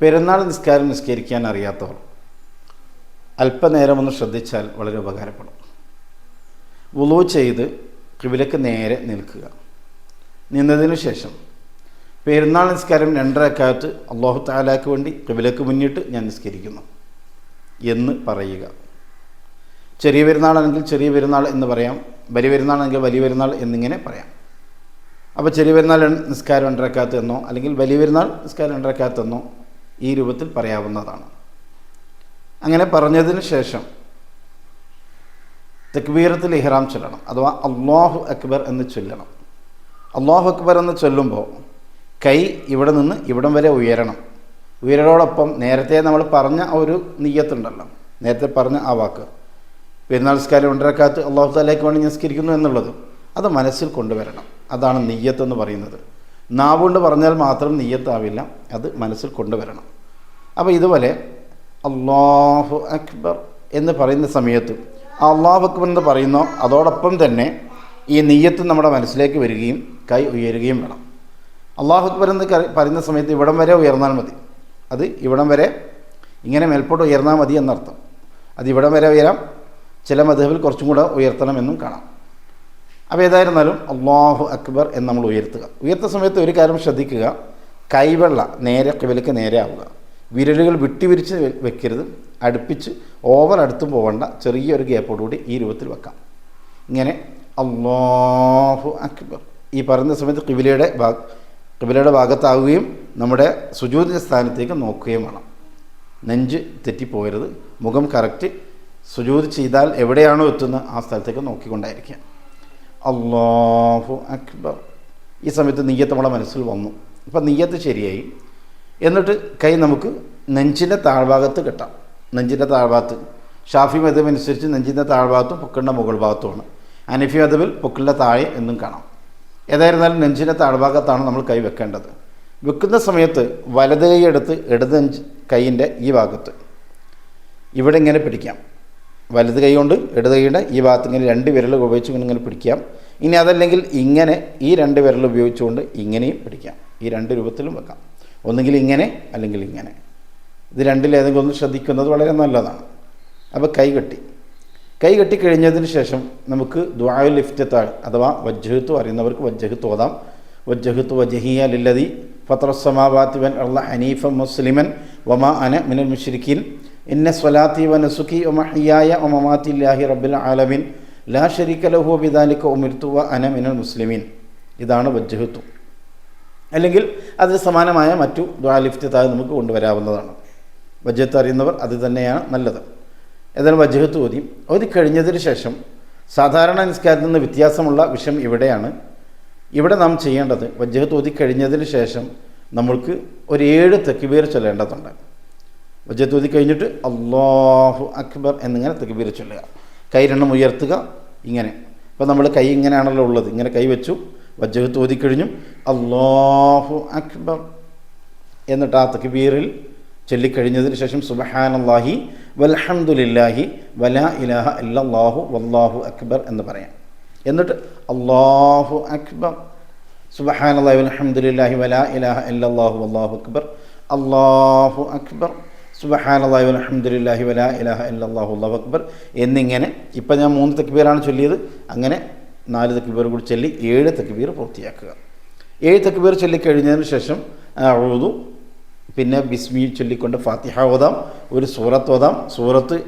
പെരുന്നാൾ നിസ്കാരം നിസ്കരിക്കാൻ അറിയാത്തവർ അല്പനേരം ഒന്ന് ശ്രദ്ധിച്ചാൽ വളരെ ഉപകാരപ്പെടും. വുളു ചെയ്ത് കിവിലക്ക് നേരെ നിൽക്കുക. നിന്നതിനു ശേഷം പെരുന്നാൾ നിസ്കാരം രണ്ടരക്കാലത്ത് അള്ളാഹു താലാക്ക് വേണ്ടി കിവിലക്ക് മുന്നിട്ട് ഞാൻ നിസ്കരിക്കുന്നു എന്ന് പറയുക. ചെറിയ പെരുന്നാളാണെങ്കിൽ ചെറിയ പെരുന്നാൾ എന്ന് പറയാം വലിയ പെരുന്നാളാണെങ്കിൽ വലിയ പെരുന്നാൾ എന്നിങ്ങനെ പറയാം. അപ്പോൾ ചെറിയ പെരുന്നാൾ നിസ്കാരം രണ്ടരക്കാലത്ത് എന്നോ അല്ലെങ്കിൽ വലിയ പെരുന്നാൾ നിസ്കാരം രണ്ടരക്കാലത്ത് എന്നോ ഈ രൂപത്തിൽ പറയാവുന്നതാണ്. അങ്ങനെ പറഞ്ഞതിന് ശേഷം തെക്ബീറത്തിൽ ഇഹ്റാം ചൊല്ലണം അഥവാ അള്ളാഹു അക്ബർ എന്ന് ചൊല്ലണം. അള്ളാഹു അക്ബർ എന്ന് ചൊല്ലുമ്പോൾ കൈ ഇവിടെ നിന്ന് ഇവിടം വരെ ഉയരണം. ഉയരലോടൊപ്പം നേരത്തെ നമ്മൾ പറഞ്ഞ ഒരു നീയത്തുണ്ടല്ലോ. നേരത്തെ പറഞ്ഞ ആ വാക്ക്. പെരുന്നാൾ നിസ്കാരം രണ്ടരക്കാലത്ത് അള്ളാഹു താലേക്ക് വേണ്ടി നിസ്കരിക്കുന്നു എന്നുള്ളത് അത് മനസ്സിൽ കൊണ്ടുവരണം. അതാണ് നെയ്യത്ത് എന്ന് പറയുന്നത്. നാവുകൊണ്ട് പറഞ്ഞാൽ മാത്രം നെയ്യത്താവില്ല അത് മനസ്സിൽ കൊണ്ടുവരണം. അപ്പോൾ ഇതുപോലെ അള്ളാഹു അക്ബർ എന്ന് പറയുന്ന സമയത്ത് അള്ളാഹു അക്ബർ എന്ന് പറയുന്നോ അതോടൊപ്പം തന്നെ ഈ നെയ്യത്ത് നമ്മുടെ മനസ്സിലേക്ക് വരികയും കൈ ഉയരുകയും വേണം. അള്ളാഹു അക്ബർ എന്ന് പറയുന്ന സമയത്ത് ഇവിടം വരെ ഉയർന്നാൽ മതി. അത് ഇവിടം വരെ ഇങ്ങനെ മേൽപ്പോട്ട് ഉയർന്നാൽ മതി എന്നർത്ഥം. അത് ഇവിടം വരെ ഉയരാം ചില മധുബിൽ കുറച്ചും കൂടെ ഉയർത്തണമെന്നും കാണാം. അപ്പോൾ ഏതായിരുന്നാലും അള്ളാഹു അക്ബർ എന്ന് നമ്മൾ ഉയർത്തുക. ഉയർത്ത സമയത്ത് ഒരു കാര്യം ശ്രദ്ധിക്കുക. കൈവെള്ള നേരെ കിവലക്ക് നേരെ ആവുക. വിരലുകൾ വിട്ടുവിരിച്ച് വെക്കരുത്. അടുപ്പിച്ച് ഓവർ അടുത്തും പോകണ്ട ചെറിയൊരു ഗ്യാപ്പോടുകൂടി ഈ രൂപത്തിൽ വെക്കാം. ഇങ്ങനെ അള്ളാഹു അക്ബർ. ഈ പറയുന്ന സമയത്ത് കിബിലയുടെ ഭാഗ കിബിലയുടെ ഭാഗത്താവുകയും നമ്മുടെ സുജൂതിന്റെ സ്ഥാനത്തേക്ക് നോക്കുകയും വേണം. നെഞ്ച് തെറ്റിപ്പോകരുത്. മുഖം കറക്റ്റ് സുജൂത് ചെയ്താൽ എവിടെയാണോ എത്തുന്നത് ആ സ്ഥലത്തേക്ക് നോക്കിക്കൊണ്ടായിരിക്കുക. അള്ളാഹു അക്ബർ. ഈ സമയത്ത് നെയ്യത്ത് നമ്മളെ മനസ്സിൽ വന്നു. അപ്പം നെയ്യത്ത് ശരിയായി. എന്നിട്ട് കൈ നമുക്ക് നെഞ്ചിന്റെ താഴ്ഭാഗത്ത് കെട്ടാം. നെഞ്ചിന്റെ താഴ്ഭാഗത്ത്. ഷാഫി മതമനുസരിച്ച് നെഞ്ചിന്റെ താഴ്ഭാഗത്തും പൊക്കിളിന്റെ മുകൾ ഭാഗത്തുമാണ്. അനഫി മതവിൽ പൊക്കിളിന്റെ താഴെ എന്നും കാണാം. ഏതായിരുന്നാലും നെഞ്ചിന്റെ താഴ്ഭാഗത്താണ് നമ്മൾ കൈ വെക്കേണ്ടത്. വെക്കുന്ന സമയത്ത് വലത് കൈ എടുത്ത് ഇടത് കൈയിന്റെ ഈ ഭാഗത്ത്. ഇവിടെ ഇങ്ങനെ പിടിക്കാം. വലത് കൈ കൊണ്ട് ഇടത് കൈയുടെ ഈ ഭാഗത്ത് ഇങ്ങനെ രണ്ട് വിരലുകൾ ഉപയോഗിച്ച് ഇങ്ങനെ ഇങ്ങനെ പിടിക്കാം. ഇനി അതല്ലെങ്കിൽ ഇങ്ങനെ ഈ രണ്ട് വിരൽ ഉപയോഗിച്ചുകൊണ്ട് ഇങ്ങനെയും പിടിക്കാം. ഈ രണ്ട് രൂപത്തിലും വെക്കാം. ഒന്നുകിൽ ഇങ്ങനെ അല്ലെങ്കിൽ ഇങ്ങനെ. ഇത് രണ്ടിലേതെങ്കിലും ഒന്ന് ശ്രദ്ധിക്കുന്നത് വളരെ നല്ലതാണ്. അപ്പോൾ കൈ കെട്ടി. കൈ കെട്ടിക്കഴിഞ്ഞതിന് ശേഷം നമുക്ക് ദ്വായുൽ ഇഫ്റ്റത്താൾ അഥവാ വജ്ജഹത്ത് അറിയുന്നവർക്ക് വജ്ജഹത്ത് ഓതാം. വജ്ജഹത്ത് വജഹിയ ലില്ലതി ഫത്രസമാവാത്തിവൻ അള്ള ഹനീഫ മുസ്ലിമൻ വമാ അന മിനൽ മുഷ്രിഖീൻ ഇന്ന സ്വലാത്തി വ നസുഖി ഒമഹിയായ ഒമമാത്തില്ലാഹി റബ്ബിൽ ആലമിൻ. ലാ ഷരീക ലഹു ബിദാലിക ഉമിർത്തു അനമിനൽ അന മിനൽ മുസ്ലിമീൻ. ഇതാണ് വജ്ജഹത്വം അല്ലെങ്കിൽ അതിന് സമാനമായ മറ്റു ദ്വാലിഫ്റ്റത്തായി നമുക്ക് കൊണ്ടുവരാവുന്നതാണ്. വജ്ജത്ത് അറിയുന്നവർ അത് തന്നെയാണ് നല്ലത്. ഏതായാലും വജ്ജഹത്ത് ഓതി. ഓതി കഴിഞ്ഞതിന് ശേഷം സാധാരണ നിസ്കാരത്തിൽ നിന്ന് വ്യത്യാസമുള്ള വിഷയം ഇവിടെയാണ്. ഇവിടെ നാം ചെയ്യേണ്ടത് വജ്ജഹത്ത് ഓതി കഴിഞ്ഞതിന് ശേഷം നമ്മൾക്ക് ഒരു ഏഴ് തെക്കുപേർ ചൊല്ലേണ്ടതുണ്ട്. വജ്ജത്ത് ഓതി കഴിഞ്ഞിട്ട് അള്ളാഹു അക്ബർ എന്നിങ്ങനെ തെക്കുബീർ ചൊല്ലുക. കൈ രണ്ടും ഉയർത്തുക ഇങ്ങനെ. അപ്പോൾ നമ്മൾ കൈ ഇങ്ങനെയാണല്ലോ ഉള്ളത്. ഇങ്ങനെ കൈ വെച്ചു വജ്ജഹത്ത് ഓതി കഴിഞ്ഞു. അള്ളാഹു അക്ബർ എന്നിട്ട് ആ തക്ബീറിൽ ചൊല്ലിക്കഴിഞ്ഞതിന് ശേഷം സുബഹാനല്ലാഹി വൽഹംദുലില്ലാഹി വല ഇലാഹ ഇല്ലല്ലാഹു വല്ലാഹു അക്ബർ എന്ന് പറയാം. എന്നിട്ട് അള്ളാഹു അക്ബർ സുബഹാനല്ലാഹി വൽഹംദുലില്ലാഹി വല ഇലാഹ ഇല്ലല്ലാഹു വല്ലാഹു അക്ബർ അള്ളാഹു അക്ബർ സുബഹാനല്ലാഹി വൽഹംദുലില്ലാഹി വലാ ഇലാഹ ഇല്ലാഹു വല്ലാഹു അക്ബർ എന്നിങ്ങനെ ഇപ്പം ഞാൻ മൂന്ന് തക്ബീറാണ് ചൊല്ലിയത്. അങ്ങനെ നാല് തക്ബീർ കൂടി ചൊല്ലി ഏഴ് തക്ബീർ പൂർത്തിയാക്കുക. ഏഴ് തക്ബീർ ചൊല്ലിക്കഴിഞ്ഞതിന് ശേഷം ഉഴുതു പിന്നെ ബിസ്മി ചൊല്ലിക്കൊണ്ട് ഫാത്തിഹ ഓതാം ഒരു സൂറത്ത് ഓതാം. സൂറത്ത്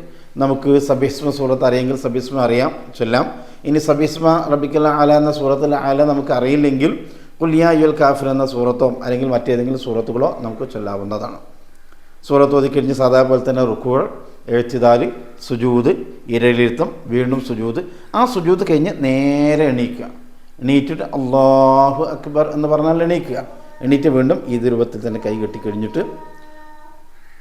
നമുക്ക് സബീസ്മ സൂറത്ത് അറിയെങ്കിൽ സബീസ്മ അറിയാം ചൊല്ലാം. ഇനി സബീസ്മ റബിക്കൽ ആല എന്ന സൂറത്തിൽ ആല നമുക്ക് അറിയില്ലെങ്കിൽ കുല്യാ യുൽ കാഫിർ എന്ന സൂറത്തോ അല്ലെങ്കിൽ മറ്റേതെങ്കിലും സൂറത്തുകളോ നമുക്ക് ചൊല്ലാവുന്നതാണ്. സൂറത്ത് ഓതിക്കഴിഞ്ഞ് സാധാ പോലെ തന്നെ റുക്കുകൾ എഴുത്തിതാൽ സുജൂത് ഇരലിരുത്തം വീണ്ടും സുജൂത്. ആ സുജൂത് കഴിഞ്ഞ് നേരെ എണീക്കുക. എണീറ്റിട്ട് അള്ളാഹു അക്ബർ എന്ന് പറഞ്ഞാൽ എണീക്കുക. എണീറ്റ് വീണ്ടും ഈ രൂപത്തിൽ തന്നെ കൈ കെട്ടി കഴിഞ്ഞിട്ട്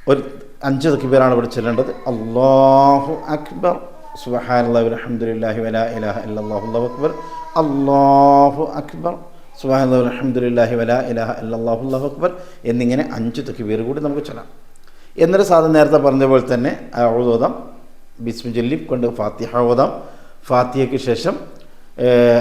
ഒരു അഞ്ച് തക്ബീറാണ് ഇവിടെ ചെല്ലേണ്ടത്. അള്ളാഹു അക്ബർ. സുബഹാനല്ലാഹി അൽഹംദുലില്ലാഹി വലാ ഇലാഹ അല്ലാഹു അക്ബർ. അള്ളാഹു അക്ബർ. സുബഹാനല്ലാഹി അൽഹംദുലില്ലാഹി വലാ ഇലാഹ അല്ലാഹു അക്ബർ. എന്നിങ്ങനെ അഞ്ച് തക്കിബേർ കൂടി നമുക്ക് ചൊല്ലാം. എന്നൊരു സാധനം നേരത്തെ പറഞ്ഞ പോലെ തന്നെ ഓതാം. ബിസ്മി ചൊല്ലി കൊണ്ട് ഫാത്തിഹ ഓതാം. ഫാത്തിഹയ്ക്ക് ശേഷം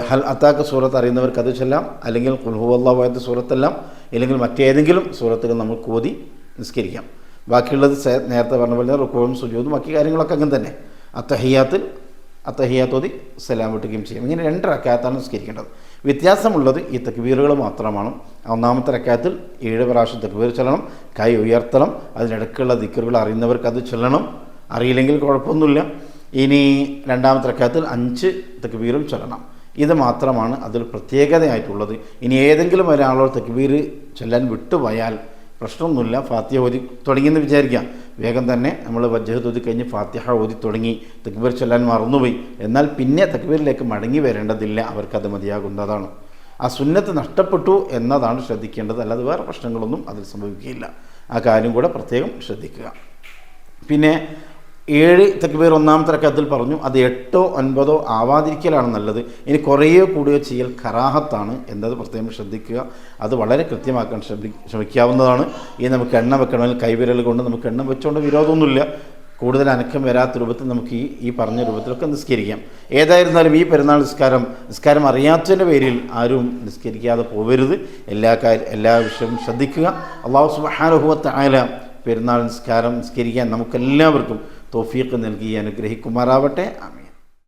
ഹൽ അത്താക്ക് സൂറത്ത് അറിയുന്നവർക്ക് അത് ചൊല്ലാം. അല്ലെങ്കിൽ കുൽഹുവല്ലാത്ത സൂറത്തെല്ലാം അല്ലെങ്കിൽ മറ്റേതെങ്കിലും സൂറത്തുകൾ നമ്മൾ കോതി നിസ്കരിക്കാം. ബാക്കിയുള്ളത് നേരത്തെ പറഞ്ഞ പോലെ റുക്കോവും സുജൂതും ബാക്കി കാര്യങ്ങളൊക്കെ അങ്ങനെ തന്നെ. അത്തഹിയാത്തിൽ അത്തഹിയാത്തോതി സലാം വിട്ടുകയും ചെയ്യും. ഇങ്ങനെ രണ്ട് റക്കാത്താണ് നിസ്കരിക്കേണ്ടത്. വ്യത്യാസമുള്ളത് ഈ തക്ബീറുകൾ മാത്രമാണ്. ഒന്നാമത്തെ റക്കാത്തിൽ ഏഴ് പ്രാവശ്യം തക്ബീർ ചൊല്ലണം കൈ ഉയർത്തണം അതിനിടയ്ക്കുള്ള ദിക്കറുകൾ അറിയുന്നവർക്ക് അത് ചൊല്ലണം. അറിയില്ലെങ്കിൽ കുഴപ്പമൊന്നുമില്ല. ഇനി രണ്ടാമത്തെ റക്കാത്തിൽ അഞ്ച് തക്ബീറും ചൊല്ലണം. ഇത് മാത്രമാണ് അതിൽ പ്രത്യേകതയായിട്ടുള്ളത്. ഇനി ഏതെങ്കിലും ഒരാളോ തക്ബീർ ചൊല്ലാൻ വിട്ടുപോയാൽ പ്രശ്നമൊന്നുമില്ല ഫാത്തിഹ ഓതി തുടങ്ങിയെന്ന് വിചാരിക്കാം. വേഗം തന്നെ നമ്മൾ വജ്ജഹത്ത് ഓതി കഴിഞ്ഞ് ഫാത്തിഹ ഓതി തുടങ്ങി തക്ബീർ ചൊല്ലാൻ മറന്നുപോയി. എന്നാൽ പിന്നെ തക്ബീറിലേക്ക് മടങ്ങി വരേണ്ടതില്ല അവർക്കത് മതിയാകുന്നതാണ്. ആ സുന്നത്ത് നഷ്ടപ്പെട്ടു എന്നതാണ് ശ്രദ്ധിക്കേണ്ടത് അല്ലാതെ വേറെ പ്രശ്നങ്ങളൊന്നും അതിൽ സംഭവിക്കുകയില്ല. ആ കാര്യം കൂടെ പ്രത്യേകം ശ്രദ്ധിക്കുക. പിന്നെ ഏഴ് തക്ബീർ ഒന്നാമത്തെ റക്കത്തിൽ പറഞ്ഞു അത് എട്ടോ ഒൻപതോ ആവാതിരിക്കലാണ് നല്ലത്. ഇനി കുറേയോ കൂടിയോ ചെയ്യൽ കറാഹത്താണ് എന്നത് പ്രത്യേകം ശ്രദ്ധിക്കുക. അത് വളരെ കൃത്യമാക്കാൻ ശ്രമി ശ്രമിക്കാവുന്നതാണ്. ഈ നമുക്ക് എണ്ണ വെക്കണമെങ്കിൽ കൈവിരൽ കൊണ്ട് നമുക്ക് എണ്ണ വെച്ചുകൊണ്ട് വിരോധമൊന്നുമില്ല. കൂടുതൽ അനക്കം വരാത്ത രൂപത്തിൽ നമുക്ക് ഈ ഈ പറഞ്ഞ രൂപത്തിലൊക്കെ നിസ്കരിക്കാം. ഏതായിരുന്നാലും ഈ പെരുന്നാൾ നിസ്കാരം നിസ്കാരം അറിയാത്തതിന്റെ പേരിൽ ആരും നിസ്കരിക്കാതെ പോവരുത്. എല്ലാ കാര്യ എല്ലാ വിഷയവും ശ്രദ്ധിക്കുക. അള്ളാഹു സുബാനുഭവത്തെ ആയ പെരുന്നാൾ നിസ്കാരം നിസ്കരിക്കാൻ നമുക്കെല്ലാവർക്കും തോഫീക്ക് നൽകി അനുഗ്രഹിക്കുമാറാവട്ടെ. ആമീൻ.